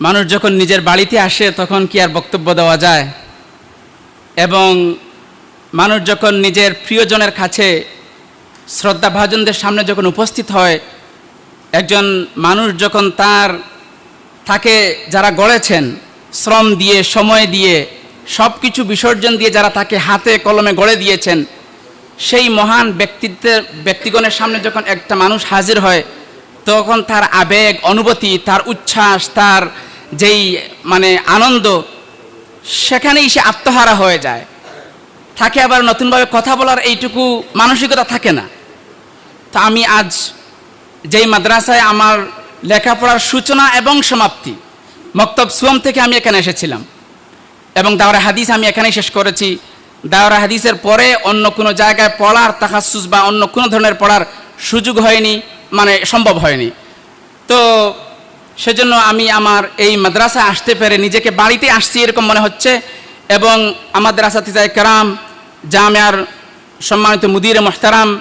মানুষ যখন নিজের বাড়িতে আসে, তখন কি আর বক্তব্য দেওয়া যায়? এবং মানুষ যখন নিজের প্রিয়জনের কাছে শ্রদ্ধাভাজনদের সামনে যখন উপস্থিত হয়, একজন মানুষ যখন তার তাকে যারা গড়েছেন, শ্রম দিয়ে, সময় দিয়ে সব কিছু বিসর্জন দিয়ে যারা তাকে হাতে কলমে গড়ে দিয়েছেন, সেই মহান ব্যক্তিত্বের ব্যক্তিগণের সামনে যখন একটা মানুষ হাজির হয়, তখন তার আবেগ, অনুভূতি, তার উচ্ছ্বাস, তার যেই মানে আনন্দ, সেখানেই সে আত্মহারা হয়ে যায়। থাকে আবার নতুনভাবে কথা বলার এইটুকু মানসিকতা থাকে না। তো আমি আজ যেই মাদ্রাসায় আমার লেখাপড়ার সূচনা এবং সমাপ্তি, মক্তব সুয়ম থেকে আমি এখানে এসেছিলাম। এবং দাওরা হাদিস আমি এখানেই শেষ করেছি। দাওরা হাদিসের পরে অন্য কোনো জায়গায় পড়ার তাকাসুস বা অন্য কোনো ধরনের পড়ার সুযোগ হয়নি মানে সম্ভব হয়নি। তো সেজন্য আমি আমার এই মাদ্রাসা আসতে পেরে নিজেকে বাড়িতে আসছি এরকম মনে হচ্ছে। এবং আমাদের আসাতিজায় কারাম, জামিয়ার সম্মানিত মুদির মোহতারাম,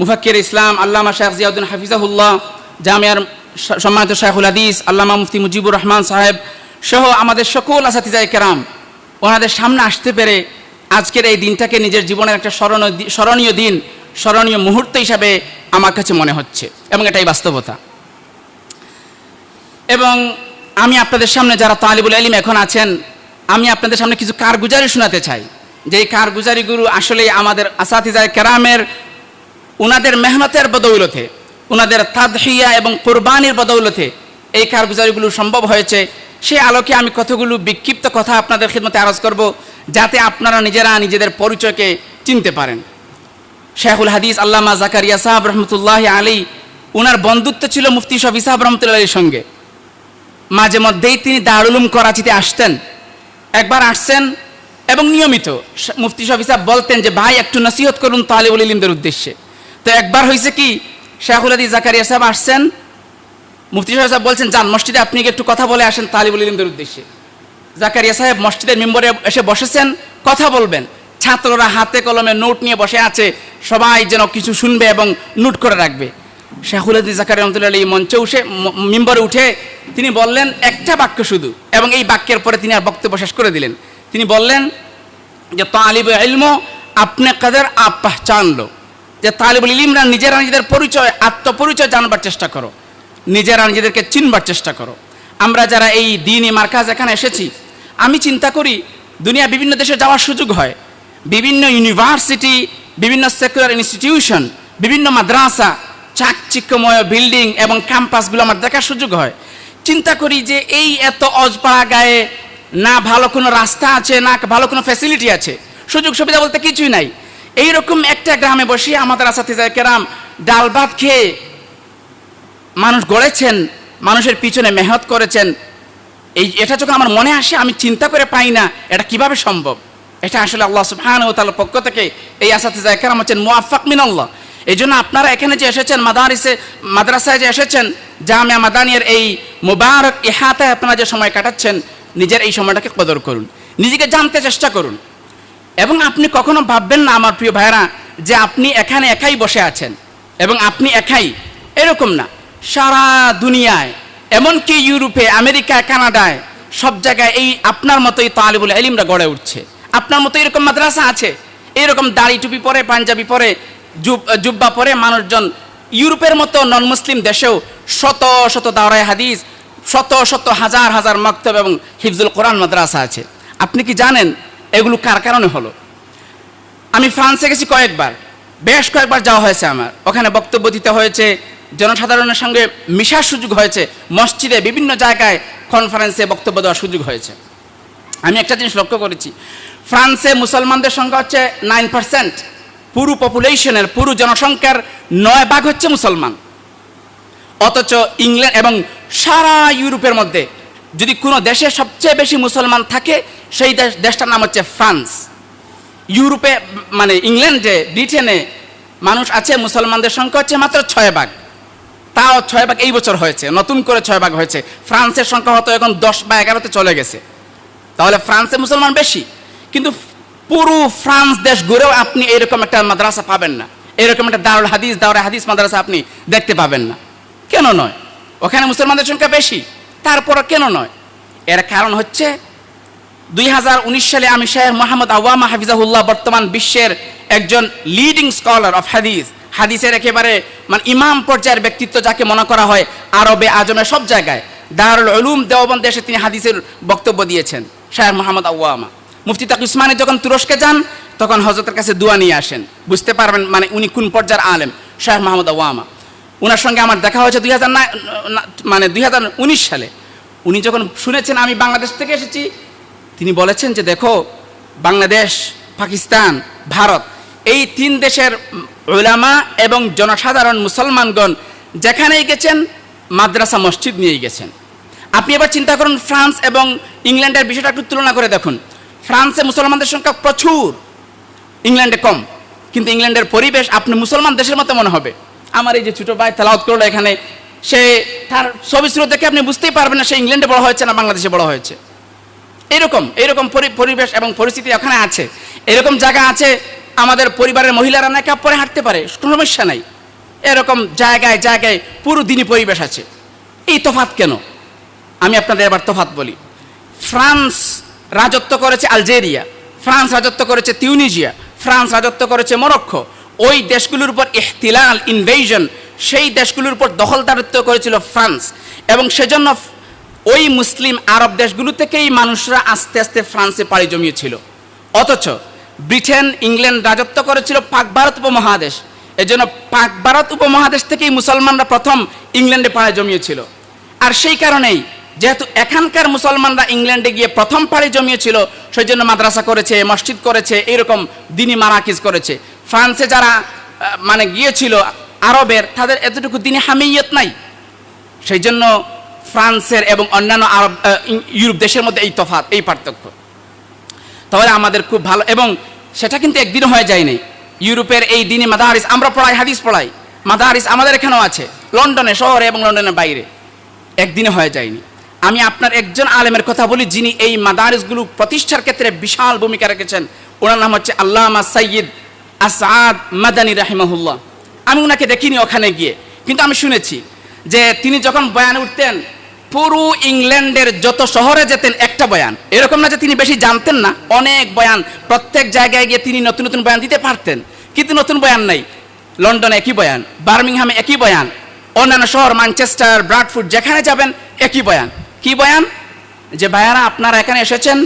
মুফাক্কির ইসলাম, আল্লামা শেখ জিয়াউদ্দিন হাফিজাহুল্লাহ, জামিয়ার সম্মানিত শেখুল হাদিস, আল্লামা মুফতি মুজিবুর রহমান সাহেব সহ আমাদের সকল আসাতিজায় কেরাম, ওনাদের সামনে আসতে পেরে আজকের এই দিনটাকে নিজের জীবনের একটা স্মরণীয় স্মরণীয় দিন, স্মরণীয় মুহূর্ত হিসাবে আমার কাছে মনে হচ্ছে। এবং এটাই বাস্তবতা। এবং আমি আপনাদের সামনে যারা তালিবুল আলিম এখন আছেন, আমি আপনাদের সামনে কিছু কারগুজারি শোনাতে চাই। যে এই কারগুজারিগুলো আসলে আমাদের আসাতিজায় কেরামের, উনাদের মেহনতের বদৌলতে, উনাদের তাদহিয়া এবং কোরবানির বদৌলতে এই কারগুজারিগুলো সম্ভব হয়েছে। সে আলোকে আমি কতগুলো বিক্ষিপ্ত কথা আপনাদের খিদমতে আরজ করব, যাতে আপনারা নিজেরা নিজেদের পরিচয়কে চিনতে পারেন। শেখুল হাদিস আল্লামা জাকারিয়া সাহাব রহমতুল্লাহ আলী উনার বন্ধুত্ব ছিল মুফতি শফি সাহাব রহমতুল্লাহ আলীর সঙ্গে। মাঝে মধ্যেই তিনি দারুলুম করাচিতে আসতেন। একবার আসছেন এবং নিয়মিত মুফতি শফি সাহেব বলতেন যে, ভাই, একটু নসিহত করুন তালিবুল ইলিমদের উদ্দেশ্যে। তো একবার হয়েছে কি, শেখুল হাদিস জাকারিয়া সাহেব আসছেন। মুফতি শফি সাহেব বলছেন, যান, মসজিদে আপনি একটু কথা বলে আসেন তালিবুল ইলিমদের উদ্দেশ্যে। জাকারিয়া সাহেব মসজিদের মেম্বরে এসে বসেছেন, কথা বলবেন। ছাত্ররা হাতে কলমে নোট নিয়ে বসে আছে, সবাই যেন কিছু শুনবে এবং নোট করে রাখবে। শাহুল আদি জাকারিয়া রহমতুল্লাহ আলী মঞ্চে উঠে মেম্বরে উঠে তিনি বললেন, একটা বাক্য শুধু। এবং এই বাক্যের পরে তিনি আর বক্তব্য শেষ করে দিলেন। তিনি বললেন যে তালিব ইলম আপনি কাদের আপ পাহচান যে, তালিবুল ইলিমরা নিজেরা নিজেদের পরিচয়, আত্মপরিচয় জানবার চেষ্টা করো। নিজেরা নিজেদেরকে চিনবার চেষ্টা করো। আমরা যারা এই দিনই মার্কাজ এখানে এসেছি, আমি চিন্তা করি দুনিয়া বিভিন্ন দেশে যাওয়ার সুযোগ হয়। বিভিন্ন ইউনিভার্সিটি, বিভিন্ন সেকুলার ইনস্টিটিউশন, বিভিন্ন মাদ্রাসা চাকচিক্যময় বিল্ডিং এবং ক্যাম্পাসগুলো আমার দেখার সুযোগ হয়। চিন্তা করি যে এই এত অজপাড়া গায়ে না ভালো কোনো রাস্তা আছে, না ভালো কোনো ফ্যাসিলিটি আছে। সুযোগ সুবিধা বলতে কিছুই নাই। এইরকম একটা গ্রামে বসে আমাদের আসাতে যায় কেরাম ডাল ভাত খেয়ে মানুষ গড়েছেন, মানুষের পিছনে মেহনত করেছেন। এই এটা যখন আমার মনে আসে, আমি চিন্তা করে পাই না এটা কীভাবে সম্ভব। এটা আসলে আল্লাহ সুবহান ও তার পক্ষ থেকে এই আসাতে যায় কেরাম হচ্ছেন মুআফাক মিনাল্লাহ। এই জন্য আপনারা এখানে যে এসেছেন, মাদারিসে, মাদ্রাসায় যে এসেছেন, জামিয়া মাদানিয়ার এই মুবারক ইহাতায় আপনারা যে সময় কাটাচ্ছেন, নিজের এই সময়টাকে কদর করুন। নিজেকে জানতে চেষ্টা করুন। এবং আপনি কখনো ভাববেন না, আমার প্রিয় ভাইরা যে আপনি এখানে একাই বসে আছেন। এবং আপনি একাই, এরকম না। সারা দুনিয়ায়, এমনকি ইউরোপে আমেরিকা কানাডায়, সব জায়গায় এই আপনার মতোই তালিবুল এলিমরা গড়ে উঠছে। আপনার মতো এরকম মাদ্রাসা আছে। এরকম দাড়ি টুপি পরে, পাঞ্জাবি পরে জুব্বা পরে মানুষজন ইউরোপের মতো নন মুসলিম দেশেও শত শত দাওরায় হাদিস, শত শত হাজার হাজার মক্তব এবং হিফজুল কোরআন মাদ্রাসা আছে। আপনি কি জানেন এগুলো কার কারণে হলো? আমি ফ্রান্সে গেছি কয়েকবার, বেশ কয়েকবার যাওয়া হয়েছে আমার। ওখানে বক্তব্য দিতে হয়েছে, জনসাধারণের সঙ্গে মিশার সুযোগ হয়েছে, মসজিদে বিভিন্ন জায়গায় কনফারেন্সে বক্তব্য দেওয়ার সুযোগ হয়েছে। আমি একটা জিনিস লক্ষ্য করেছি, ফ্রান্সে মুসলমানদের সংখ্যা হচ্ছে নাইন পার্সেন্ট পুরো পপুলেশনের পুরো জনসংখ্যার নয় ভাগ হচ্ছে মুসলমান। অথচ ইংল্যান্ড এবং সারা ইউরোপের মধ্যে যদি কোনো দেশে সবচেয়ে বেশি মুসলমান থাকে, সেই দেশ, দেশটার নাম হচ্ছে ফ্রান্স। ইউরোপে মানে ইংল্যান্ডে, ব্রিটেনে মানুষ আছে, মুসলমানদের সংখ্যা হচ্ছে মাত্র ছয় ভাগ। তাও ছয় ভাগ এই বছর হয়েছে, নতুন করে ছয় ভাগ হয়েছে। ফ্রান্সের সংখ্যা হয়তো এখন দশ বা এগারোতে চলে গেছে। তাহলে ফ্রান্সে মুসলমান বেশি, কিন্তু পুরো ফ্রান্স দেশ ঘুরেও আপনি এরকম একটা মাদ্রাসা পাবেন না। এরকম একটা দারুল হাদিস দাওরা হাদিস মাদ্রাসা আপনি দেখতে পাবেন না। কেন নয়? ওখানে মুসলমানদের সংখ্যা বেশি, তারপর কেন নয়? এর কারণ হচ্ছে দুই হাজার উনিশ সালে আমি শেখ মোহাম্মদ আওয়ামা হাফিজাহুল্লাহ বর্তমান বিশ্বের একজন লিডিং স্কলার অফ হাদিস হাদিসের একেবারে মানে ইমাম পর্যায়ের ব্যক্তিত্ব যাকে মনে করা হয় আরবে আজমে সব জায়গায়। দারুল উলুম দেওবন্দ এসে তিনি হাদিসের বক্তব্য দিয়েছেন, শেখ মোহাম্মদ আওয়ামা। মুফতি তাক উসমানী যখন তুরস্কে যান, তখন হজরতের কাছে দোয়া নিয়ে আসেন। বুঝতে পারবেন মানে উনি কোন পর্যায়ের আলেম? শাহ মাহমুদ আওয়ামা। ওনার সঙ্গে আমার দেখা হয়েছে দুই হাজার মানে দুই হাজার উনিশ সালে। উনি যখন শুনেছেন আমি বাংলাদেশ থেকে এসেছি, তিনি বলেছেন যে দেখো, বাংলাদেশ, পাকিস্তান, ভারত, এই তিন দেশের ওলামা এবং জনসাধারণ মুসলমানগণ যেখানেই গেছেন, মাদ্রাসা, মসজিদ নিয়েই গেছেন। আপনি এবার চিন্তা করুন, ফ্রান্স এবং ইংল্যান্ডের বিষয়টা একটু তুলনা করে দেখুন। ফ্রান্সে মুসলমানদের সংখ্যা প্রচুর, ইংল্যান্ডে কম। কিন্তু ইংল্যান্ডের পরিবেশ আপনি মুসলমান দেশের মতো মনে হবে। আমার এই যে ছোটো ভাই তালাউত করল এখানে, সে তার ছবি স্রোত দেখে আপনি বুঝতেই পারবেন না, সে ইংল্যান্ডে বড় হয়েছে না বাংলাদেশে বড় হয়েছে। এরকম এরকম পরি- পরিবেশ এবং পরিস্থিতি ওখানে আছে। এরকম জায়গা আছে, আমাদের পরিবারের মহিলারা নাকি পরে হাঁটতে পারে, কোনো সমস্যা নাই। এরকম জায়গায় জায়গায় পুরো দিনই পরিবেশ আছে। এই তফাত কেন? আমি আপনাদের এবার তফাত বলি। ফ্রান্স রাজত্ব করেছে আলজেরিয়া, ফ্রান্স রাজত্ব করেছে তিউনিজিয়া, ফ্রান্স রাজত্ব করেছে মরক্কো। ওই দেশগুলোর উপর ইহতিলাল ইনভেশন সেই দেশগুলোর উপর দখলদারিত্ব করেছিল ফ্রান্স। এবং সেজন্য ওই মুসলিম আরব দেশগুলো থেকেই মানুষরা আস্তে আস্তে ফ্রান্সে পাড়ি জমিয়েছিল। অথচ ব্রিটেন, ইংল্যান্ড রাজত্ব করেছিল পাক ভারত উপমহাদেশ। এজন্য পাক ভারত উপমহাদেশ থেকেই মুসলমানরা প্রথম ইংল্যান্ডে পাড়ি জমিয়েছিল। আর সেই কারণেই যেহেতু এখানকার মুসলমানরা ইংল্যান্ডে গিয়ে প্রথম পাড়ি জমিয়েছিল সেই জন্য মাদ্রাসা করেছে, মসজিদ করেছে এরকম দিনী মারাকিজ করেছে। ফ্রান্সে যারা মানে গিয়েছিল আরবের, তাদের এতটুকু দিনী হামিয়ত নাই। সেই জন্য ফ্রান্সের এবং অন্যান্য আরব ইউরোপ দেশের মধ্যে এই তফাৎ, এই পার্থক্য। তাহলে আমাদের খুব ভালো, এবং সেটা কিন্তু একদিন হয়ে যায়নি। ইউরোপের এই দিনে মাদাহারিস আমরা পড়াই, হাদিস পড়াই। মাদাহারিস আমাদের এখানেও আছে, লন্ডনে, শহরে এবং লন্ডনের বাইরে। একদিনে হয়ে যায়নি। আমি আপনার একজন আলেমের কথা বলি, যিনি এই মাদারিসগুলো প্রতিষ্ঠার ক্ষেত্রে বিশাল ভূমিকা রেখেছেন। ওনার নাম হচ্ছে আল্লামা সৈয়দ আসাদ মাদানী রাহিমাহুল্লাহ। আমি ওনাকে দেখিনি ওখানে গিয়ে। কিন্তু আমি শুনেছি যে তিনি যখন বয়ানে উঠতেন, পুরো ইংল্যান্ডের যত শহরে যেতেন, একটা বয়ান। এরকম না যে তিনি বেশি জানতেন না, অনেক বয়ান। প্রত্যেক জায়গায় গিয়ে তিনি নতুন নতুন বয়ান দিতে পারতেন। কিন্তু নতুন বয়ান নাই। লন্ডনে একই বয়ান, বার্মিংহামে একই বয়ান, অন্যান্য শহর, ম্যানচেস্টার ব্রাডফুড যেখানে যাবেন, একই বয়ান। কি বয়ান? যে ভাইয়ারা, আপনারা এখানে এসেছেন,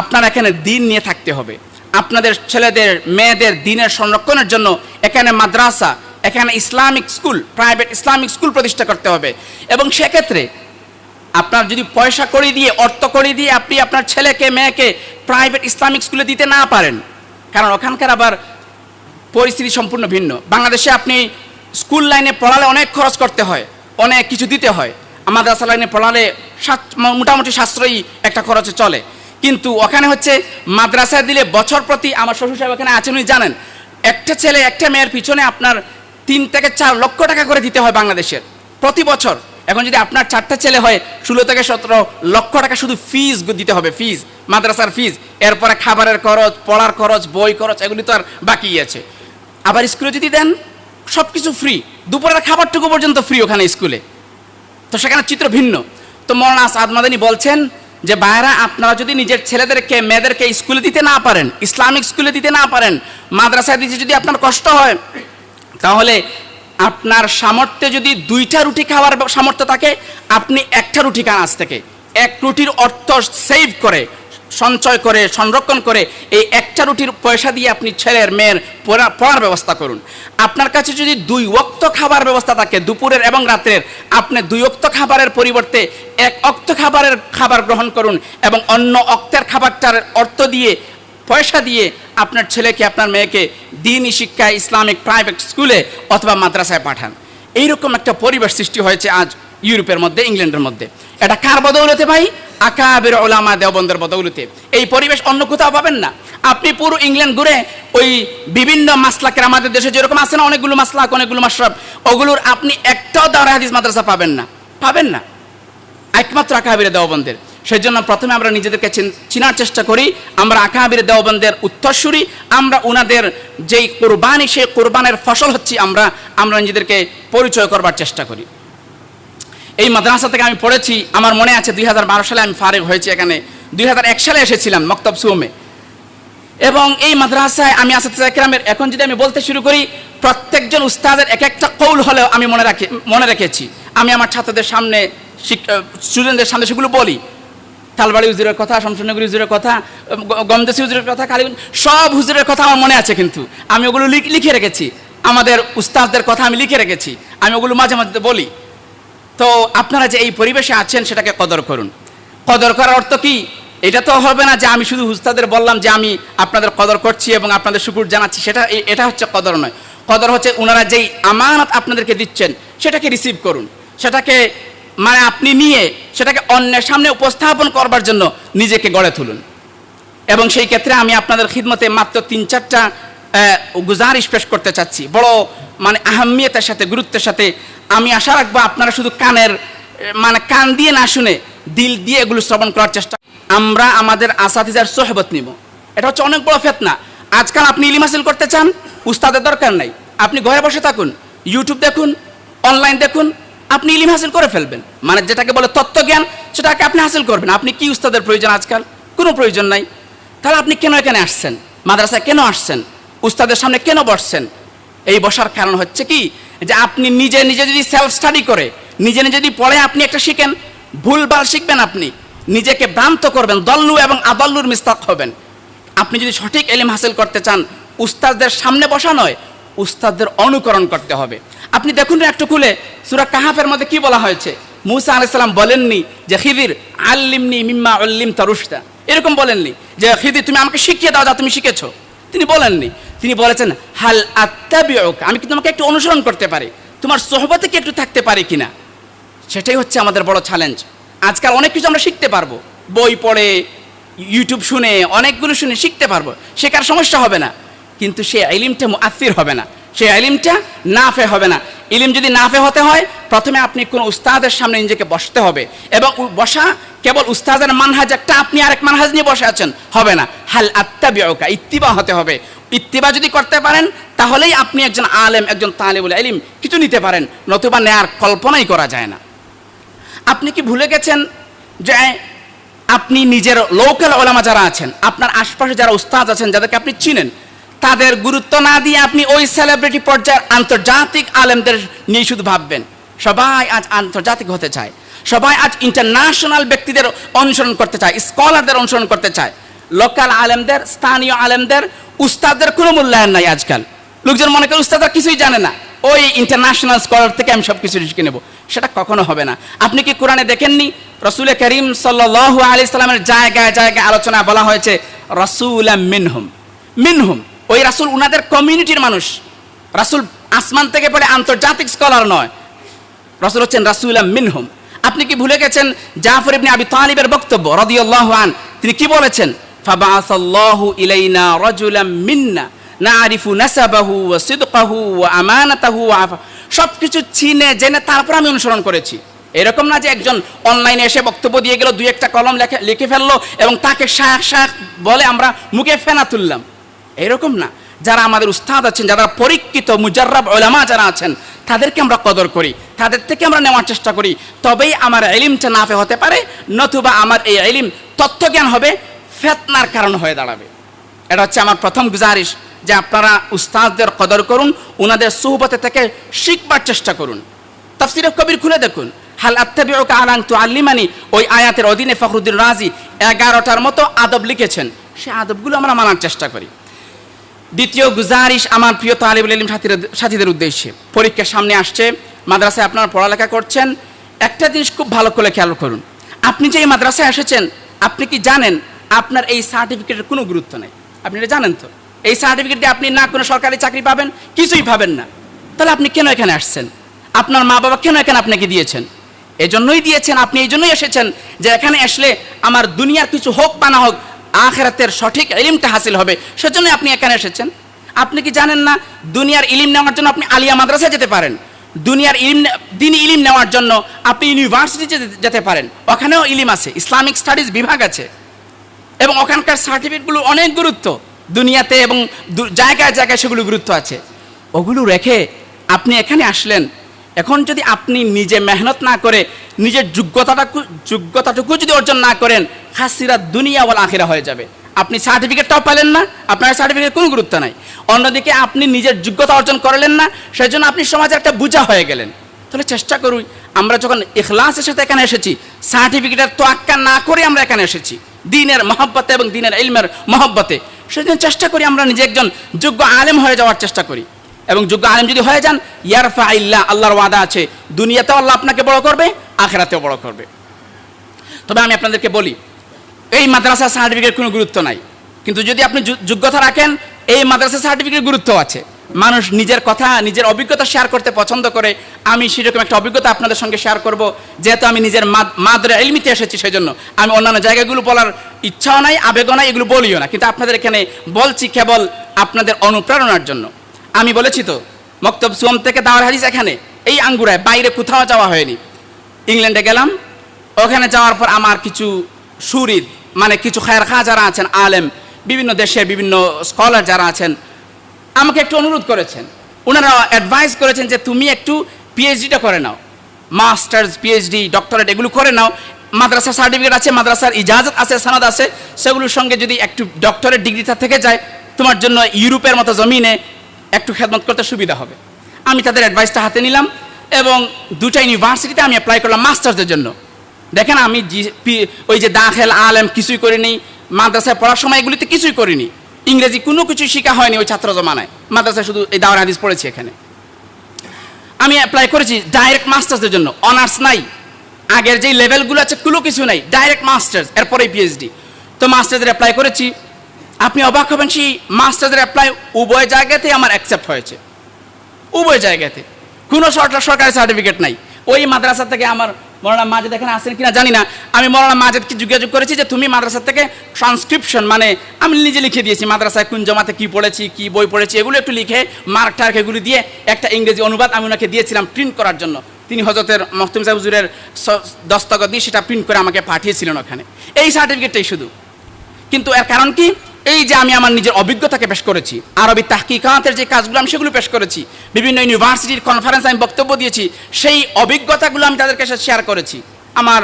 আপনারা এখানে দিন নিয়ে থাকতে হবে। আপনাদের ছেলেদের, মেয়েদের দিনের সংরক্ষণের জন্য এখানে মাদ্রাসা, এখানে Islamic school, private Islamic school প্রতিষ্ঠা করতে হবে। এবং সেক্ষেত্রে আপনার যদি পয়সা করে দিয়ে, অর্থ করে দিয়ে আপনি আপনার ছেলেকে, মেয়েকে প্রাইভেট ইসলামিক স্কুলে দিতে না পারেন, কারণ ওখানকার আবার পরিস্থিতি সম্পূর্ণ ভিন্ন। বাংলাদেশে আপনি স্কুল লাইনে পড়ালে অনেক খরচ করতে হয়, অনেক কিছু দিতে হয়। মাদ্রাসা লাইনে পড়ালে মোটামুটি সাশ্রয়ী একটা খরচে চলে। কিন্তু ওখানে হচ্ছে মাদ্রাসায় দিলে বছর প্রতি আমার শ্বশুর সাহেব এখানে আছেন, উনি জানেন, একটা ছেলে, একটা মেয়ের পিছনে আপনার তিন থেকে চার লক্ষ টাকা করে দিতে হয় বাংলাদেশের প্রতি বছর। এখন যদি আপনার চারটা ছেলে হয়, ষোলো থেকে সতেরো লক্ষ টাকা শুধু ফিজ দিতে হবে ফিজ মাদ্রাসার ফিজ এরপরে খাবারের খরচ, পড়ার খরচ, বই খরচ, এগুলি তো আর বাকি আছে। আবার স্কুলে যদি দেন সব কিছু ফ্রি দুপুরের খাবারটুকু পর্যন্ত ফ্রি ওখানে স্কুলে। তো সেখানে চিত্র ভিন্ন। তো মৌলানা আসাদ মাদানী বলছেন যে ভাইরা আপনারা যদি নিজের ছেলেদেরকে, মেয়েদেরকে স্কুলে দিতে না পারেন, ইসলামিক স্কুলে দিতে না পারেন, মাদ্রাসায় দিতে যদি আপনার কষ্ট হয়, তাহলে আপনার সামর্থ্যে যদি দুইটা রুটি খাওয়ার সামর্থ্য থাকে, আপনি একটা রুটি খান আজ থেকে। এক রুটির অর্থ সেভ করে সঞ্চয় করে, সংরক্ষণ করে এই একটা রুটির পয়সা দিয়ে আপনি ছেলের, মেয়ের পড়া- পড়ার ব্যবস্থা করুন। আপনার কাছে যদি দুই অক্ত খাবার ব্যবস্থা থাকে দুপুরের এবং রাত্রের, আপনি দুই অক্ত খাবারের পরিবর্তে এক অক্ত খাবারের খাবার গ্রহণ করুন এবং অন্য অক্তের খাবারটার অর্থ দিয়ে, পয়সা দিয়ে আপনার ছেলেকে, আপনার মেয়েকে দিনই শিক্ষায় ইসলামিক প্রাইভেট স্কুলে অথবা মাদ্রাসায় পাঠান। এইরকম একটা পরিবেশ সৃষ্টি হয়েছে আজ ইউরোপের মধ্যে, ইংল্যান্ডের মধ্যে। এটা কার বদৌলতে ভাই? আকাবের ওলামা দেওবন্দের বদৌলতে। এই পরিবেশ অন্য কোথাও পাবেন না। আপনি পুরো ইংল্যান্ড ঘুরে ওই বিভিন্ন মাসলাকের আমাদের দেশে যেরকম আছে না, অনেকগুলো মাসলাক, অনেকগুলো মাসরাব ওগুলোর আপনি একটাও দাওরা হাদিস মাদ্রাসা পাবেন না। পাবেন না। একমাত্র আকাহাবিরে দেওবন্দের। সেই জন্য প্রথমে আমরা নিজেদেরকে চিনার চেষ্টা করি। আমরা আকাহাবিরে দেওবন্দের উত্তরসূরি। আমরা ওনাদের যেই কোরবানি, সেই কোরবানের ফসল হচ্ছি আমরা। আমরা নিজেদেরকে পরিচয় করবার চেষ্টা করি। এই মাদ্রাসা থেকে আমি পড়েছি, আমার মনে আছে দুই হাজার বারো সালে আমি ফারেক হয়েছি এখানে। দুই হাজার এক সালে এসেছিলাম মক্তব সুমে। এবং এই মাদ্রাসায় আমি আসাদ গ্রামের এখন যদি আমি বলতে শুরু করি, প্রত্যেকজন উস্তাদের এক একটা কৌল হলেও আমি মনে রাখি, মনে রেখেছি। আমি আমার ছাত্রদের সামনে স্টুডেন্টদের সামনে সেগুলো বলি। তালবাড়ি হুজুরের কথা শমশনগরী হুজুরের কথা, গমদেশি হুজুরের কথা কালী সব হুজুরের কথা আমার মনে আছে কিন্তু। আমি ওগুলো লিখে রেখেছি। আমাদের উস্তাদদের কথা আমি লিখে রেখেছি। আমি ওগুলো মাঝে মাঝে বলি। তো আপনারা যে এই পরিবেশে আছেন সেটাকে কদর করুন। কদর করার অর্থ কি? এটা তো হবে না যে আমি শুধু হুস্তাদের বললাম যে আমি আপনাদের কদর করছি এবং আপনাদের শুকুর জানাচ্ছি, সেটা এটা হচ্ছে কদর নয়। কদর হচ্ছে ওনারা যেই আমানত আপনাদেরকে দিচ্ছেন, সেটাকে রিসিভ করুন। সেটাকে মানে আপনি নিয়ে সেটাকে অন্যের সামনে উপস্থাপন করবার জন্য নিজেকে গড়ে তুলুন। এবং সেই ক্ষেত্রে আমি আপনাদের খিদমতে মাত্র তিন চারটা গুজারিশ পেশ করতে চাচ্ছি। বড় মানে আহমিয়তের সাথে, গুরুত্বের সাথে আমি আশা রাখব আপনারা শুধু কানের মানে কান দিয়ে না শুনে দিল দিয়ে এগুলো শ্রবণ করার চেষ্টা আমরা আমাদের আসাতিজার সোহবত নিব। এটা হচ্ছে অনেক বড় ফেতনা। আজকাল আপনি ইলিম হাসিল করতে চান, উস্তাদের দরকার নাই। আপনি ঘরে বসে থাকুন ইউটিউব দেখুন অনলাইন দেখুন, আপনি ইলিম হাসিল করে ফেলবেন। মানে যেটাকে বলে তত্ত্বজ্ঞান, সেটাকে আপনি হাসিল করবেন। আপনি কি উস্তাদের প্রয়োজন আজকাল? কোনো প্রয়োজন নাই। তাহলে আপনি কেন এখানে আসছেন? মাদ্রাসায় কেন আসছেন? উস্তাদের সামনে কেন বসছেন? এই বসার কারণ হচ্ছে কি যে আপনি নিজে নিজে যদি সেলফ স্টাডি করে, নিজে নিজে যদি পড়ে আপনি একটা শিখেন, ভুলভাল শিখবেন আপনি, নিজেকে ভ্রান্ত করবেন, দল্লু এবং আদল্লুর মিস্তাক হবেন। আপনি যদি সঠিক এলিম হাসিল করতে চান, উস্তাদদের সামনে বসা নয়, উস্তাদদের অনুকরণ করতে হবে। আপনি দেখুন একটু খুলে, সুরা কাহাফের মধ্যে কি বলা হয়েছে? মুসা আলাইসাল্লাম বলেননি যে, খিদির আল্লিমনি মিম্মা আল্লিম তারুস্তা এরকম বলেননি যে, খিদির তুমি আমাকে শিখিয়ে দাও যা তুমি শিখেছো। তিনি বলেননি তিনি বলেছেন, হাল আত্মাবিয়ক আমি কি তোমাকে একটু অনুসরণ করতে পারি? তোমার সোহবতে কি একটু থাকতে পারি কিনা? সেটাই হচ্ছে আমাদের বড় চ্যালেঞ্জ আজকাল অনেক কিছু আমরা শিখতে পারব। বই পড়ে ইউটিউব শুনে, অনেকগুলো শুনে শিখতে পারব। শেখার সমস্যা হবে না। কিন্তু সে ইলিমটা মুআথির হবে না। সে ইলিমটা নাফে হবে না। ইলিম যদি নাফে হতে হয়, প্রথমে আপনি কোনো উস্তাদের সামনে নিজেকে বসতে হবে এবং বসা কেবল উস্তাদের মানহাজ একটা, আপনি আরেক মানহাজ নিয়ে বসে আছেন, হবে না। হাল আত্মা আত্মাবিয়কা ইত্তিবা হতে হবে। ইত্তিবা যদি করতে পারেন, তাহলেই আপনি একজন আলেম, একজন তালেবুল ইলিম, কিছু নিতে পারেন, নতুবা নেয়ার কল্পনাই করা যায় না। আপনি কি ভুলে গেছেন যে আপনি নিজের লোকাল ওলামা যারা আছেন, আপনার আশপাশে যারা উস্তাদ আছেন, যাদেরকে আপনি চিনেন, তাদের গুরুত্ব না দিয়ে আপনি ওই সেলিব্রিটি পর্যায়ের আন্তর্জাতিক আলেমদের নিয়ে শুধু ভাববেন, সবাই আজ আন্তর্জাতিক হতে চায়, সবাই আজ ইন্টারন্যাশনাল ব্যক্তিদের অনুসরণ করতে চায় স্কলারদের অনুসরণ করতে চায়। লোকাল আলেমদের, স্থানীয় আলেমদের, উস্তাদদের কোনো মূল্যায়ন নাই আজকাল। লোকজন মনে করে উস্তাদরা কিছুই জানে না। ওই ইন্টারন্যাশনাল স্কলার থেকে আমি সব কিছু শিখে নেব। সেটা কখনো হবে না। আপনি কি কোরআনে দেখেননি? রসুল করিম সাল্লাহ আলি সাল্লামের জায়গায় জায়গায় আলোচনা বলা হয়েছে রসুল মিনহুম। মিনহুম। ওই রাসুল উনাদের কমিউনিটির মানুষ। রাসুল আসমান থেকে পড়ে আন্তর্জাতিক স্কলার নয়। রসুল হচ্ছেন রাসুল মিনহুম। আপনি কি ভুলে গেছেন? জাফর ইবনে আবি তালিবের বক্তব্য, রাদিয়াল্লাহু আন, তিনি কি বলেছেন? ফাবাসাল্লাহু ইলাইনা রাজুলাম মিন্না নারিফু নাসাবাহু ওয়া সিদকাহু ওয়া আমানাতাহু ওয়া আফা সবকিছু চিনে, জেনে তারপর আমি অনুসরণ করেছি। এরকম না যে একজন অনলাইনে এসে বক্তব্য দিয়ে গেল, দুই একটা কলম লেখে লিখে ফেলল এবং তাকে শাহ শাহ বলে আমরা মুখে ফেনা তুললাম। এরকম না। যারা আমাদের উস্তাদ আছেন, যারা পরীক্ষিত, মুজার্রাব ওলামা যারা আছেন, তাদেরকে আমরা কদর করি। তাদের থেকে আমরা নেওয়ার চেষ্টা করি। তবেই আমার এলিমটা নাফে হতে পারে, নতুবা আমার এই এলিম তত্ত্বজ্ঞান হবে। ফেতনার কারণ হয়ে দাঁড়াবে। এটা হচ্ছে আমার প্রথম গুজারিশ যে আপনারা উস্তাদদের কদর করুন ওনাদের সুহবতে থেকে শিখবার চেষ্টা করুন। তাফসির কবির খুলে দেখুন, হাল আত্তাবিউকা আলান তু আল্লিমানি ওই আয়াতের অধীনে ফখরুদ্দিন রাজি এগারোটার মতো আদব লিখেছেন। সে আদবগুলো আমরা মানার চেষ্টা করি। দ্বিতীয় গুজারিশ আমার প্রিয় তালিবুল ইলিম সাথীদের সাথীদের উদ্দেশ্যে। পরীক্ষার সামনে আসছে, মাদ্রাসায় আপনারা পড়ালেখা করছেন, একটা জিনিস খুব ভালো করে খেয়াল করুন। আপনি যে এই মাদ্রাসায় এসেছেন, আপনি কি জানেন আপনার এই সার্টিফিকেটের কোনো গুরুত্ব নেই। আপনি এটা জানেন তো? এই সার্টিফিকেট দিয়ে আপনি না কোনো সরকারি চাকরি পাবেন, কিছুই পাবেন না। তাহলে আপনি কেন এখানে আসছেন? আপনার মা বাবা কেন এখানে আপনাকে দিয়েছেন? এজন্যই দিয়েছেন, আপনি এই জন্যই এসেছেন যে এখানে আসলে আমার দুনিয়ার কিছু হোক বা না হোক, আখেরাতের সঠিক ইলিমটা হাসিল হবে। সেজন্য আপনি এখানে এসেছেন। আপনি কি জানেন না, দুনিয়ার ইলিম নেওয়ার জন্য আপনি আলিয়া মাদ্রাসায় যেতে পারেন। দুনিয়ার ইলিম নে- দিনই ইলিম নেওয়ার জন্য আপনি ইউনিভার্সিটিতে যেতে পারেন। ওখানেও ইলিম আছে, ইসলামিক স্টাডিজ বিভাগ আছে। এবং ওখানকার সার্টিফিকেটগুলো অনেক গুরুত্ব। দুনিয়াতে এবং জায়গায় জায়গায় সেগুলো গুরুত্ব আছে। ওগুলো রেখে আপনি এখানে আসলেন। এখন যদি আপনি নিজে মেহনত না করে, নিজের যোগ্যতাটাকু, যোগ্যতাটুকু যদি অর্জন না করেন খাসিরা দুনিয়া বল আখেরা হয়ে যাবে। আপনি সার্টিফিকেটটাও পেলেন না, আপনার সার্টিফিকেট কোনো গুরুত্ব নাই। অন্যদিকে আপনি নিজের যোগ্যতা অর্জন করলেন না সেই জন্য আপনি সমাজে একটা বোঝা হয়ে গেলেন। তাহলে চেষ্টা করুন, আমরা যখন ইখলাসের সাথে এখানে এসেছি সার্টিফিকেটের তোয়াক্কা না করে আমরা এখানে এসেছি। দিনের মহব্বতে এবং দিনের ইলমের মহব্বতে। সেজন্য চেষ্টা করি আমরা নিজে একজন যোগ্য আলেম হয়ে যাওয়ার চেষ্টা করি। এবং যোগ্য আলেম যদি হয়ে যান, ইয়ারফা ইল্লাহ আল্লাহর ওয়াদা আছে। দুনিয়াতেও আল্লাহ আপনাকে বড় করবে, আখেরাতেও বড় করবে। তবে আমি আপনাদেরকে বলি, এই মাদ্রাসা সার্টিফিকেট কোনো গুরুত্ব নাই। কিন্তু যদি আপনি যোগ্যতা রাখেন, এই মাদ্রাসা সার্টিফিকেট গুরুত্ব আছে। মানুষ নিজের কথা, নিজের অভিজ্ঞতা শেয়ার করতে পছন্দ করে, আমি সেরকম একটা অভিজ্ঞতা আপনাদের সঙ্গে শেয়ার করব, যেহেতু আমি নিজের মাদরে এলমিতে এসেছি সেই জন্য আমি অন্যান্য জায়গাগুলো বলার ইচ্ছাও নাই, আবেগও নাই, এগুলো বলিও না। কিন্তু আপনাদের এখানে বলছি কেবল আপনাদের অনুপ্রেরণার জন্য। আমি বলেছি তো, মক্তব সুয়াম থেকে দাওয়ার হাদিস এখানে, এই আঙ্গুরায় বাইরে কোথাও যাওয়া হয়নি। ইংল্যান্ডে গেলাম, ওখানে যাওয়ার পর আমার কিছু সুরিদ মানে কিছু খায়ের খা যারা আছেন, আলেম, বিভিন্ন দেশের বিভিন্ন স্কলার যারা আছেন আমাকে একটু অনুরোধ করেছেন। ওনারা অ্যাডভাইস করেছেন যে তুমি একটু পিএইচডিটা করে নাও। মাস্টার্স পিএইচডি ডক্টরেট এগুলো করে নাও। মাদ্রাসার সার্টিফিকেট আছে, মাদ্রাসার ইজাজত আছে, সানাদ আছে। সেগুলোর সঙ্গে যদি একটু ডক্টরেট ডিগ্রিটা থেকে যায়, তোমার জন্য ইউরোপের মতো জমিনে একটু খেদমত করতে সুবিধা হবে। আমি তাদের অ্যাডভাইসটা হাতে নিলাম এবং দুটা ইউনিভার্সিটিতে আমি অ্যাপ্লাই করলাম মাস্টার্সের জন্য। দেখেন আমি ওই যে দাখেল, আলেম কিছুই করিনি। মাদ্রাসায় পড়ার সময় এগুলিতে কিছুই করিনি। ইংরেজি কোনো কিছু শেখা হয়নি ওই ছাত্র জমানায়। মাদ্রাসায় শুধু এই দাওয়ার হাদিস পড়েছি এখানে। আমি অ্যাপ্লাই করেছি ডাইরেক্ট মাস্টার্সের জন্য। অনার্স নাই। আগের যেই লেভেলগুলো আছে কোনো কিছু নাই। ডাইরেক্ট মাস্টার্স এরপরে পিএইচডি তো মাস্টার্সের অ্যাপ্লাই করেছি। আপনি অবাক হবেন, সেই মাস্টার্সের অ্যাপ্লাই উভয় জায়গাতেই আমার অ্যাকসেপ্ট হয়েছে। উভয় জায়গাতে কোনো সরকার সরকারি সার্টিফিকেট নাই। ওই মাদ্রাসা থেকে আমার মৌলানা মাজেদ এখানে আসেন কিনা জানি না। আমি মৌলানা মাজেদকে যোগাযোগ করেছি যে তুমি মাদ্রাসা থেকে ট্রান্সক্রিপশন মানে আমি নিজে লিখে দিয়েছি মাদ্রাসায় কোন জমাতে কি পড়েছি, কি বই পড়েছি, এগুলো একটু লিখে মার্ক টার্ক এগুলো দিয়ে একটা ইংরেজি অনুবাদ আমি ওনাকে দিয়েছিলাম প্রিন্ট করার জন্য। তিনি হজরতের মহতুম সাহেব হুজুরের দিয়ে সেটা প্রিন্ট করে আমাকে পাঠিয়েছিলেন ওখানে। এই সার্টিফিকেটটাই শুধু। কিন্তু এর কারণ কি? এই যে আমি আমার নিজের অভিজ্ঞতাকে পেশ করেছি, আরবি তাহকিকাতের যে কাজগুলো আমি সেগুলো পেশ করেছি, বিভিন্ন ইউনিভার্সিটির কনফারেন্সে আমি বক্তব্য দিয়েছি, সেই অভিজ্ঞতাগুলো আমি তাদেরকে সাথে শেয়ার করেছি। আমার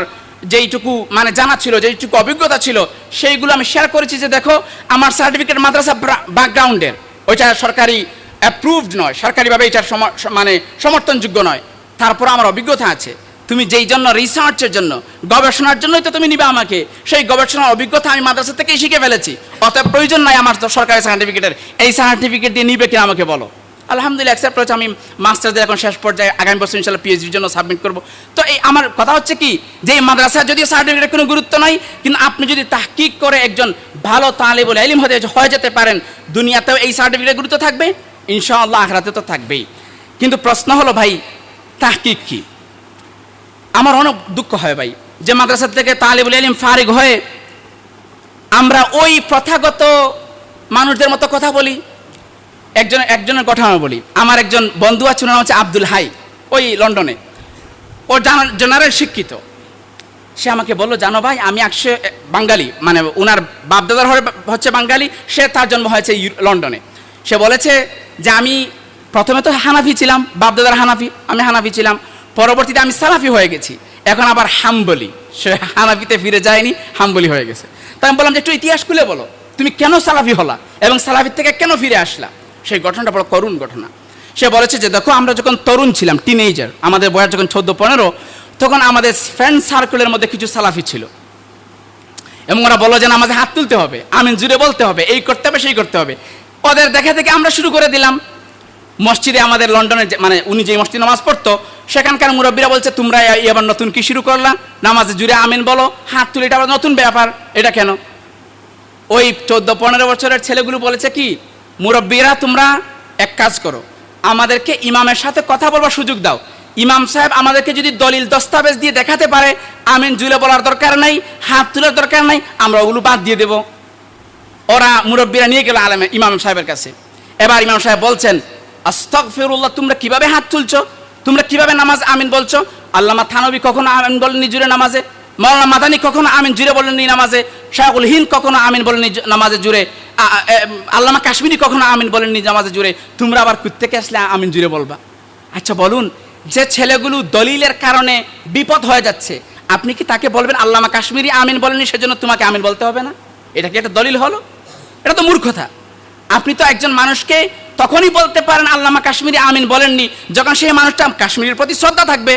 যেইটুকু মানে জানা ছিল, যেইটুকু অভিজ্ঞতা ছিল, সেইগুলো আমি শেয়ার করেছি যে দেখো, আমার সার্টিফিকেট মাদ্রাসা ব্যাকগ্রাউন্ডের ওইটা সরকারি অ্যাপ্রুভড নয়, সরকারিভাবে এটার মানে সমর্থনযোগ্য নয়। তারপর আমার অভিজ্ঞতা আছে। তুমি যেই জন্য রিসার্চের জন্য, গবেষণার জন্যই তো তুমি নিবে আমাকে। সেই গবেষণার অভিজ্ঞতা আমি মাদ্রাসা থেকেই শিখে ফেলেছি। অতএব প্রয়োজন নাই আমার সরকারি সার্টিফিকেটের এই সার্টিফিকেট দিয়ে নিবে কিনা আমাকে বলো। আলহামদুলিল্লাহ অ্যাকসেপ্ট হচ্ছে আমি মাস্টার্সদের এখন শেষ পর্যায়ে আগামী বছর ইনশাল্লাহ পিএইচডির জন্য সাবমিট করব। তো এই আমার কথা হচ্ছে কি, যে এই মাদ্রাসার যদিও সার্টিফিকেটের কোনো গুরুত্ব নাই, কিন্তু আপনি যদি তাহকিক করে একজন ভালো তালে বলে এলিম হতে হয়ে যেতে পারেন, দুনিয়াতেও এই সার্টিফিকেটের গুরুত্ব থাকবে, ইনশাআল্লাহ আখরাতে তো থাকবেই। কিন্তু প্রশ্ন হলো ভাই, তাহকিক কি? আমার অনেক দুঃখ হয় ভাই, যে মাদ্রাসা থেকে তালিবুল ইলিম ফারিগ হয়ে আমরা ওই প্রথাগত মানুষদের মতো কথা বলি। একজন একজনের কথা আমি বলি। আমার একজন বন্ধু আছে নাম হচ্ছে আব্দুল হাই, ওই লন্ডনে। ও জেনারেল শিক্ষিত। সে আমাকে বলল, জানো ভাই, আমি একশো বাঙালি মানে ওনার বাপদাদার হচ্ছে বাঙালি, সে তার জন্ম হয়েছে লন্ডনে। সে বলেছে যে, আমি প্রথমে তো হানাফি ছিলাম, বাপদাদার হানাফি, আমি হানাফি ছিলাম। পরবর্তীতে আমি সালাফি হয়ে গেছি। এখন আবার হাম্বলি। সে হানাফিতে ফিরে যায়নি, হাম্বলি হয়ে গেছে। তাই আমি বললাম যে, একটু ইতিহাস খুলে বলো। তুমি কেন সালাফি হলা এবং সালাফির থেকে কেন ফিরে আসলা? সেই ঘটনাটা বড় করুণ ঘটনা। সে বলেছে যে, দেখো, আমরা যখন তরুণ ছিলাম টিনেজার আমাদের বয়স যখন চোদ্দ, পনেরো, তখন আমাদের ফ্রেন্ড সার্কেলের মধ্যে কিছু সালাফি ছিল। এবং ওরা বলো যে আমাদের হাত তুলতে হবে, আমিন জুড়ে বলতে হবে, এই করতে হবে, সেই করতে হবে। ওদের দেখা থেকে আমরা শুরু করে দিলাম। মসজিদে আমাদের লন্ডনে মানে উনি যে মসজিদে নামাজ পড়তো, সেখানকার মুরব্বীরা বলছে, তোমরা এবার নতুন কি শুরু করলা? নামাজে জুড়ে আমিন বলো, হাত তুলে এটা আবার নতুন ব্যাপার, এটা কেন? ওই চোদ্দ, পনেরো বছরের ছেলেগুলো বলেছে কি, মুরব্বীরা, তোমরা এক কাজ করো, আমাদেরকে ইমামের সাথে কথা বলবার সুযোগ দাও। ইমাম সাহেব আমাদেরকে যদি দলিল, দস্তাবেজ দিয়ে দেখাতে পারে, আমিন জুলে বলার দরকার নাই, হাত তোলার দরকার নাই, আমরা ওগুলো বাদ দিয়ে দেব। ওরা মুরব্বীরা নিয়ে গেল আলমে ইমাম সাহেবের কাছে। এবার ইমাম সাহেব বলছেন আস্তক ফিরুল্লাহ তোমরা কীভাবে হাত তুলছো? তোমরা কীভাবে নামাজ আমিন বলছো? আল্লামা থানবী কখনো আমিন বলেননি জুড়ে নামাজে? মৌলানা মাদানি কখনো আমিন জুড়ে বলেননি নামাজে? শাহুল হিন্দ কখনো আমিন বলেননি নামাজে জুড়ে? আল্লামা কাশ্মীরি কখনো আমিন বলেননি নামাজে জুড়ে? তোমরা আবার কুত্তেকে আসলে আমিন জুড়ে বলবা? আচ্ছা বলুন, যে ছেলেগুলো দলিলের কারণে বিপদ হয়ে যাচ্ছে, আপনি কি তাকে বলবেন, আল্লামা কাশ্মীরি আমিন বলেননি, সেজন্য তোমাকে আমিন বলতে হবে না? এটা কি একটা দলিল হলো? এটা তো মূর্খতা। আপনি তো একজন মানুষকে তখনই বলতে পারেন, আল্লামা কাশ্মীরি আমিন বলেননি, যখন সেই মানুষটা কাশ্মীরের প্রতি শ্রদ্ধা থাকবে,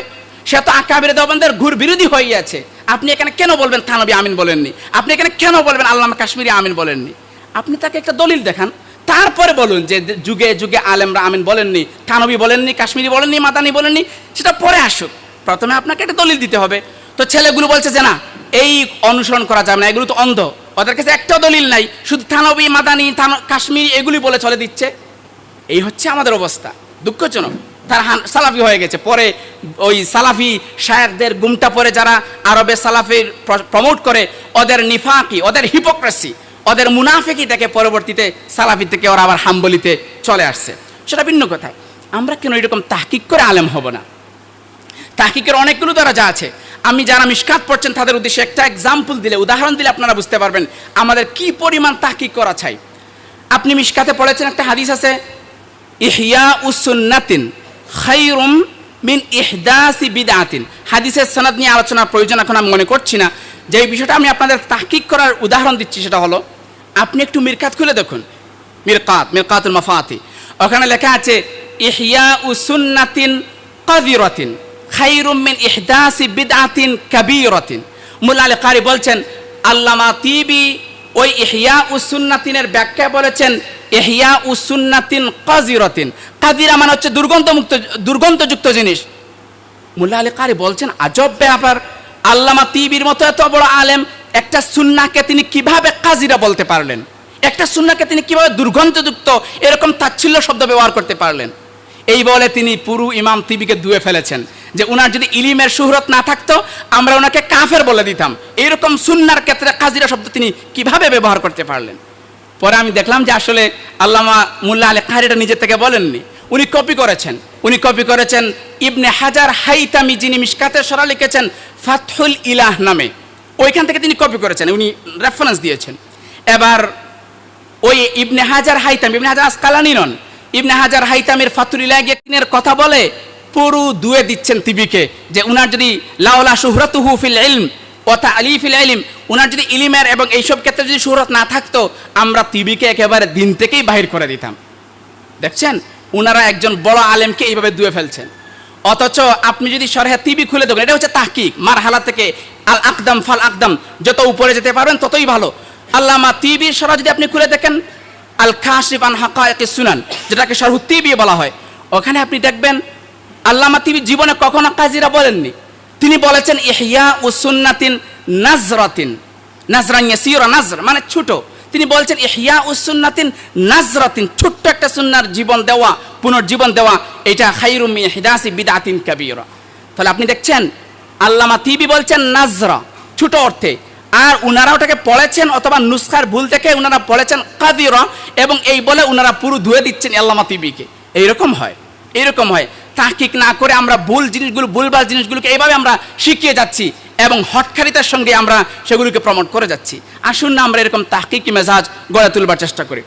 সে তো আকাবির দেওবন্দের ঘুর বিরোধী হয়ে আছে। আপনি এখানে কেন বলবেন থানবী আমিন বলেননি? আপনি এখানে কেন বলবেন আল্লামা কাশ্মীরি আমিন বলেননি? আপনি তাকে একটা দলিল দেখান। তারপরে বলুন যে যুগে যুগে আলেমরা আমিন বলেননি, থানবী বলেননি, কাশ্মীরি বলেননি, মাদানি বলেননি, সেটা পরে আসুক। প্রথমে আপনাকে একটা দলিল দিতে হবে। তো ছেলেগুলো বলছে যে না, এই অনুসরণ করা যাবে না, এগুলো তো অন্ধ। ওদের কাছে একটাও দলিল নাই, শুধু থানবী, মাদানি কাশ্মীরি এগুলি বলে চলে দিচ্ছে। এই হচ্ছে আমাদের অবস্থা। দুঃখজনক। তার সালাফি হয়ে গেছে। পরে ওই সালাফি শায়কদের গুমটা পরে যারা আরবে সালাফির প্রমোট করে, ওদের নিফাকি, ওদের হিপোক্রেসি ওদের মুনাফেকি থেকে পরবর্তীতে সালাফি থেকে ওরা আবার হাম্বলিতে চলে আসছে। সেটা ভিন্ন কথায় আমরা কেন এরকম তাহকিক করে আলেম হব না? তাহকিকের অনেকগুলো দরজা আছে। আমি যারা মিসকাত পড়ছেন, তাদের উদ্দেশ্যে একটা এক্সাম্পল দিলে, উদাহরণ দিলে আপনারা বুঝতে পারবেন আমাদের কি পরিমাণ তাহকিক করা চাই। আপনি মিসকাতে পড়েছেন, একটা হাদিস আছে, ইহিয়া উসুন্নাতিন খাইরুম মিন ইহদাসি বিদাতিন। হাদিসের সনদ নিয়ে আলোচনার প্রয়োজন এখন আমি মনে করছি না। যে বিষয়টা আমি আপনাদের তাহকিক করার উদাহরণ দিচ্ছি, সেটা হলো, আপনি একটু মিরকাত খুলে দেখুন। মিরকাত, মিরকাতুল মাফাতি। ওখানে লেখা আছে, ইহিয়া উসুন্নাতিন কাদিরাতিন। খাইরুম মিন ইহদাসি বিদআতিন কাবীরাতিন। মুল্লা আলী কারি বলছেন, আল্লামা তিবি ওই ইহিয়া উসুন্নাতিনের ব্যাখ্যা বলেছেন, ইহিয়া উসুন্নাতিন কাজিরাতিন। কাদিরা মানে হচ্ছে দুর্গন্ধমুক্ত, দুর্গন্ধযুক্ত জিনিস। মুল্লা আলী কারি বলছেন, আজব ব্যাপার, আল্লামা তিবির মতো এত বড় আলেম, একটা সুন্নাকে তিনি কীভাবে কাজিরা বলতে পারলেন? একটা সুন্নাকে তিনি কীভাবে দুর্গন্ধযুক্ত, এরকম তাচ্ছিল্য শব্দ ব্যবহার করতে পারলেন? এই বলে তিনি পুরু ইমাম তিবিকে দুয়ে ফেলেছেন। যে উনার যদি ইলিমের সুহরত না থাকতো, আমরা ওনাকে কাফের বলে দিতাম। এইরকম সুন্নার ক্ষেত্রে কাজিরা শব্দ তিনি কীভাবে ব্যবহার করতে পারলেন? পরে আমি দেখলাম যে আসলে আল্লামা মুল্লা আলী কাহারিটা নিজের থেকে বলেননি। উনি কপি করেছেন। উনি কপি করেছেন ইবনে হাজার হাইতামি যিনি মিসকাতের সরা লিখেছেন ফাতহুল ইলাহ নামে। ওইখান থেকে তিনি কপি করেছেন, উনি রেফারেন্স দিয়েছেন। এবার ওই ইবনে হাজার হাইতাম, ইবনে হাজার আসকালানি নন। ইবনে হাজার হাইতামের ফাতুরিলা গিয়ে কথা বলে পুরু দুয়ে দিচ্ছেন তিবিকে, যে উনার যদি লাওলা সুহরতুহু ফিল ইলম কথা আলি ফিল ইলম, উনার যদি ইলিমের এবং এইসব ক্ষেত্রে যদি সুহরত না থাকতো, আমরা তিবিকে একেবারে দিন থেকেই বাহির করে দিতাম। দেখছেন? উনারা একজন বড় আলেমকে এইভাবে দুয়ে ফেলছেন। অথচ আপনি যদি সরহে তিবি খুলে দেবেন এটা হচ্ছে তাহকিক মার হালা থেকে আল আকদম ফাল আকদম, যত উপরে যেতে পারবেন ততই ভালো। আল্লামা তিবির সরা যদি আপনি খুলে দেখেন, আল খাসিফ আন হাকায়কে সুনান, যেটাকে সরহু তিবি বলা হয়, ওখানে আপনি দেখবেন আল্লামা তিবি জীবনে কখনো কাজিরা বলেননি। তিনি বলেছেন, ইহিয়া ও সুন্নাতিন নাজরাতিন। নাজরান ইয়াসিরা, নাজর মানে ছোট। তিনি বলছেন, ইহিয়া ও সুন্নাতিন নাজরাতিন। ছোট্ট একটা সুন্নার জীবন দেওয়া, পুনর্জীবন দেওয়া, এটা খাইরুম হিদাসি বিদাতিন কাবীরা। তাহলে আপনি দেখছেন, আল্লামা তিবি বলছেন, নাজরা। ছোট অর্থে। আর উনারা ওটাকে পড়েছেন অথবা নুসখার ভুল থেকে উনারা পড়েছেন, কাদিরা। এবং এই বলে উনারা পুরো ধুয়ে দিচ্ছেন আল্লামা তিবিকে। এইরকম হয় এইরকম হয়। তাহকিক না করে আমরা ভুল জিনিসগুলো, ভুলভাল জিনিসগুলোকে এইভাবে আমরা শিখিয়ে যাচ্ছি এবং হটকারিতার সঙ্গে আমরা সেগুলোকে প্রমোট করে যাচ্ছি। আসুন না আমরা এরকম তাহকিকি মেজাজ গড়ে তুলবার চেষ্টা করি।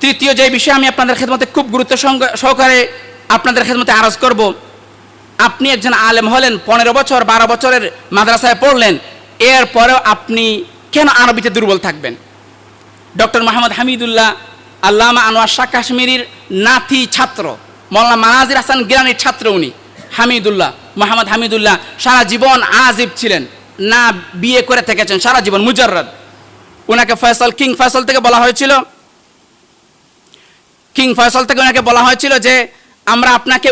তৃতীয় যে বিষয়ে আমি আপনাদের খেদমতে খুব গুরুত্ব সহকারে আপনাদের খেদমতে আরজ করব, আপনি একজন আলেম হলেন, পনেরো বছর, বারো বছরের মাদ্রাসায় পড়লেন, এরপরেও আপনি কেন আরবিতে দুর্বল থাকবেন? ডক্টর মোহাম্মদ হামিদুল্লাহ আল্লামা আনোয়ার শাহ কাশ্মীরির নাতি ছাত্র। মৌলানা মানাজির হাসান গিরানির ছাত্র উনি, হামিদুল্লাহ, মোহাম্মদ হামিদুল্লাহ, সারা জীবন আজিব ছিলেন, না বিয়ে করে থেকেছেন, সারা জীবন মুজাররদ। ওনাকে ফয়সল, কিং ফয়সল থেকে বলা হয়েছিল। কিং ফয়সল থেকে ওনাকে বলা হয়েছিল যে, আমরা আপনাকে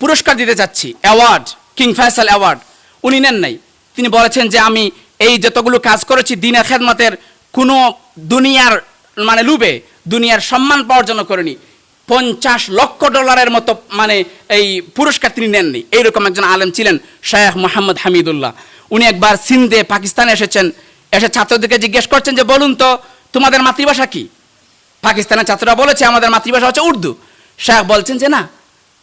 পুরস্কার দিতে চাচ্ছি অ্যাওয়ার্ড, কিং ফয়সল অ্যাওয়ার্ড। উনি নেন নাই। তিনি বলেছেন যে, আমি এই যতগুলো কাজ করেছি, দিনের খেদমতের কোনো দুনিয়ার মানে লুবে, দুনিয়ার সম্মান পাওয়ার জন্য করিনি। পঞ্চাশ লক্ষ ডলারের মতো মানে এই পুরস্কার তিনি নেননি। এইরকম একজন আলেম ছিলেন শেখ মোহাম্মদ হামিদুল্লাহ। উনি একবার সিন্ধে পাকিস্তানে এসেছেন। এসে ছাত্রদেরকে জিজ্ঞেস করছেন যে, বলুন তো, তোমাদের মাতৃভাষা কি? পাকিস্তানের ছাত্ররা বলেছে, আমাদের মাতৃভাষা হচ্ছে উর্দু। শেখ বলছেন যে, না,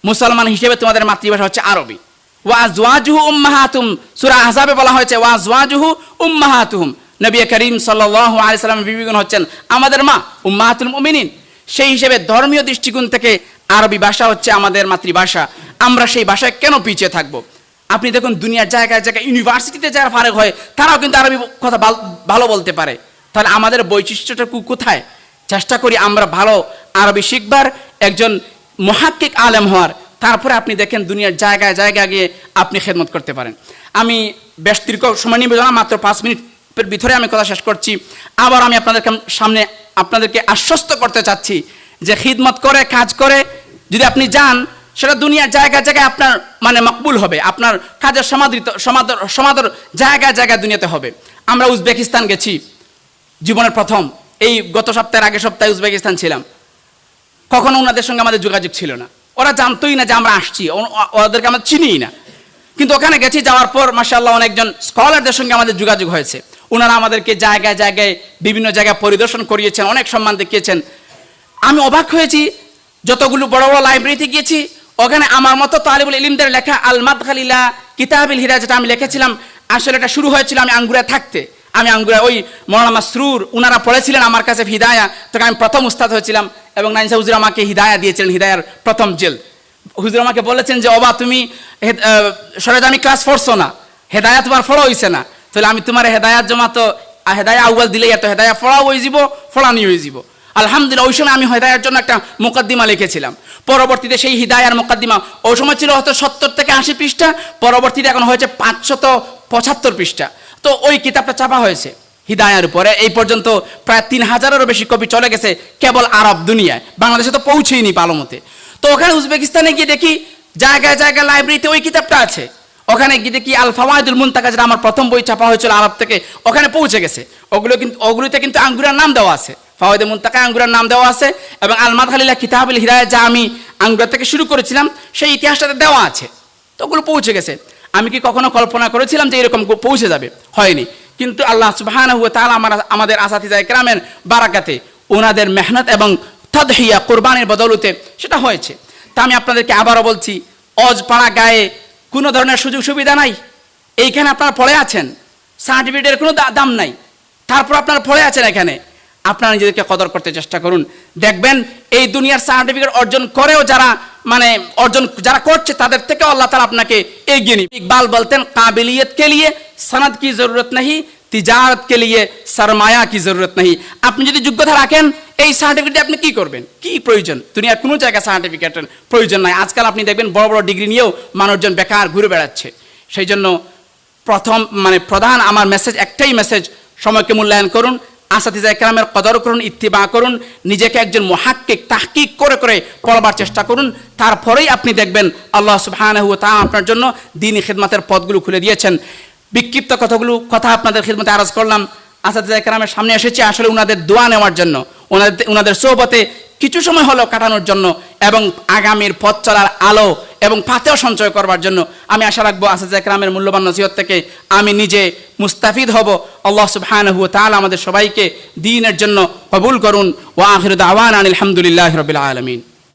মুসলমান হিসেবে তোমাদের মাতৃভাষা হচ্ছে আরবি। ওয়াজওয়াজুহু উম্মাহাতুম। সূরা আহজাবে বলা হয়েছে, ওয়াজওয়াজুহু উম্মাহাতুহুম। নবী করিম সাল্লাল্লাহু আলাইহি সাল্লাম বিবিগণ হচ্ছেন, আমাদের মা, উম্মাহাতুল মুমিনিন। সেই হিসেবে ধর্মীয় দৃষ্টিকোণ থেকে আরবি ভাষা হচ্ছে আমাদের মাতৃভাষা। আমরা সেই ভাষায় কেন পিছিয়ে থাকব? আপনি দেখুন, দুনিয়ার জায়গায় জায়গায় ইউনিভার্সিটিতে যারা ফারেক হয়, তারাও কিন্তু আরবি কথা ভাল- বলতে পারে। তাহলে আমাদের বৈশিষ্ট্যটা কোথায়? চেষ্টা করি আমরা ভালো আরবি শিখবার, একজন মহাক্কিক আলেম হওয়ার। তারপরে আপনি দেখেন, দুনিয়ার জায়গায় জায়গায় গিয়ে আপনি খেদমত করতে পারেন। আমি বেশ দীর্ঘ সময় নিবে মাত্র পাঁচ মিনিটের ভিতরে আমি কথা শেষ করছি। আবার আমি আপনাদের সামনে আপনাদেরকে আশ্বস্ত করতে চাচ্ছি যে খিদমত করে, কাজ করে, যদি আপনি যান, সেটা দুনিয়ার জায়গায় জায়গায় আপনার মানে মকবুল হবে। আপনার কাজের সমাদৃত সমাদর সমাদর জায়গায় জায়গায় দুনিয়াতে হবে। আমরা উজবেকিস্তান গেছি, জীবনের প্রথম। এই গত সপ্তাহের আগের সপ্তাহে উজবেকিস্তান ছিলাম। কখনো ওনাদের সঙ্গে আমাদের যোগাযোগ ছিল না। ওরা জানতোই না যে আমরা আসছি। ওদেরকে আমরা চিনিই না। কিন্তু ওখানে গেছি, যাওয়ার পর মাসাল্লাহ অনেকজন স্কলারদের সঙ্গে আমাদের যোগাযোগ হয়েছে। ওনারা আমাদেরকে জায়গায় জায়গায়, বিভিন্ন জায়গায় পরিদর্শন করিয়েছেন, অনেক সম্মান দেখিয়েছেন। আমি অবাক হয়েছি, যতগুলো বড় বড় লাইব্রেরিতে গিয়েছি, ওখানে আমার মতো তালিবুল ইলিমদের লেখা আলমাদ খালিলা কিতাবিল হিরা যেটা আমি লিখেছিলাম, আসলে এটা শুরু হয়েছিল আমি আঙ্গুরে থাকতে। আমি আঙ্গুরা ওই মৌলানা মাসরুর, উনারা পড়েছিলেন আমার কাছে হিদায়া তখন আমি প্রথম উস্তাদ হয়েছিলাম, এবং নাইনসা হুজুর আমাকে হিদায়া দিয়েছিলেন, হিদায়ার প্রথম জেল। হুজুর আমাকে বলেছেন যে, অবা, তুমি সরেজ আমি ক্লাস পড়ছো না হেদায়া তোমার ফলো হইছে না। তাহলে আমি তোমার হেদায়াত জমা তো হেদায়া আউ্বাল দিলেই এত হেদায়া ফড়াও হয়ে যাব ফড়ানি হয়ে যাব। আলহামদুলিল্লাহ, ওই সময় আমি হেদায়ার জন্য একটা মোকদ্দিমা লিখেছিলাম। পরবর্তীতে সেই হিদায়ার মোকদ্দিমা, ওই সময় ছিল হয়তো সত্তর থেকে আশি পৃষ্ঠা, পরবর্তীতে এখন হয়েছে পাঁচশত পঁচাত্তর পৃষ্ঠা। তো ওই কিতাবটা চাপা হয়েছে। হিদায়ার উপরে এই পর্যন্ত প্রায় তিন হাজারেরও বেশি কপি চলে গেছে কেবল আরব দুনিয়ায়। বাংলাদেশে তো পৌঁছেইনি পালমতে তো ওখানে উজবেকিস্তানে গিয়ে দেখি, জায়গায় জায়গায় লাইব্রেরিতে ওই কিতাবটা আছে। ওখানে গিয়ে কি আল ফাওয়ায়দুল মুনতাকা যেটা আমার প্রথম বই ছাপা হয়েছিল আরব থেকে, ওখানে পৌঁছে গেছে। ওগুলো কিন্তু, ওগুলোতে কিন্তু আঙ্গুরার নাম দেওয়া আছে। ফাওয়ায়দে মুনতাকা আঙ্গুরার নাম দেওয়া আছে এবং আলমাদ খালিলা কিতাবুল হিরায় যা আমি আঙ্গুরা থেকে শুরু করেছিলাম, সেই ইতিহাসটাতে দেওয়া আছে। তো ওগুলো পৌঁছে গেছে। আমি কি কখনো কল্পনা করেছিলাম যে এরকম পৌঁছে যাবে? হয়নি। কিন্তু আল্লাহ সুবহানাহু ওয়া তাআলা আমার, আমাদের আসাতিজায়ে কেরামের বারাকাতে ওনাদের মেহনত এবং তদহিয়া কোরবানির বদলতে সেটা হয়েছে। তা আমি আপনাদেরকে আবারও বলছি, অজপাড়া গায়ে কোনো ধরনের সুযোগ সুবিধা নাই। এইখানে আপনারা পড়ে আছেন। সার্টিফিকেটের কোনো দাম নাই। তারপর আপনার পড়ে আছেন এখানে। আপনারা নিজেদেরকে কদর করতে চেষ্টা করুন। দেখবেন এই দুনিয়ার সার্টিফিকেট অর্জন করেও যারা মানে অর্জন যারা করছে তাদের থেকে আল্লাহ তালা আপনাকে এগিয়ে নিবে। ইকবাল বলতেন, কাবিলিয়ত কে লিয়ে সনদ কি জরুরত নেই তিজারত কে লিয়ে সরমায়া কি জরুরত নেই আপনি যদি যোগ্যতা রাখেন, এই সার্টিফিকেট আপনি কি করবেন? কি প্রয়োজন? দুনিয়ার কোনো জায়গায় সার্টিফিকেটের প্রয়োজন নাই। আজকাল আপনি দেখবেন বড় বড় ডিগ্রি নিয়েও মানুষজন বেকার ঘুরে বেড়াচ্ছে। সেই জন্য প্রথম মানে প্রধান আমার মেসেজ একটাই মেসেজ সময়কে মূল্যায়ন করুন। আসাতিজা একরামের কদর করুন, ইত্তিবা করুন, নিজেকে একজন মহাক্কিক, তাহকিক করে করে পড়বার চেষ্টা করুন। তারপরেই আপনি দেখবেন আল্লাহ সুবহানাহু তা আপনার জন্য দিনী খেদমাতের পদগুলো খুলে দিয়েছেন। বিক্ষিপ্ত কথাগুলো, কথা আপনাদের খেদমতে আরজ করলাম। আসাদিজা একরামের সামনে এসেছি আসলে ওনাদের দোয়া নেওয়ার জন্য। ওনাদের ওনাদের সোহবতে কিছু সময় হলো কাটানোর জন্য এবং আগামীর পথ চলার আলো এবং পাতেও সঞ্চয় করবার জন্য আমি আশা রাখব আসাজ একরামের মূল্যবান নসিহত থেকে আমি নিজে মুস্তাফিদ হব। আল্লাহ সুবহানাহু তাআলা আমাদের সবাইকে দিনের জন্য কবুল করুন। ওয়া আখিরু দাওয়ানা আলহামদুলিল্লাহ রবিল আলামিন।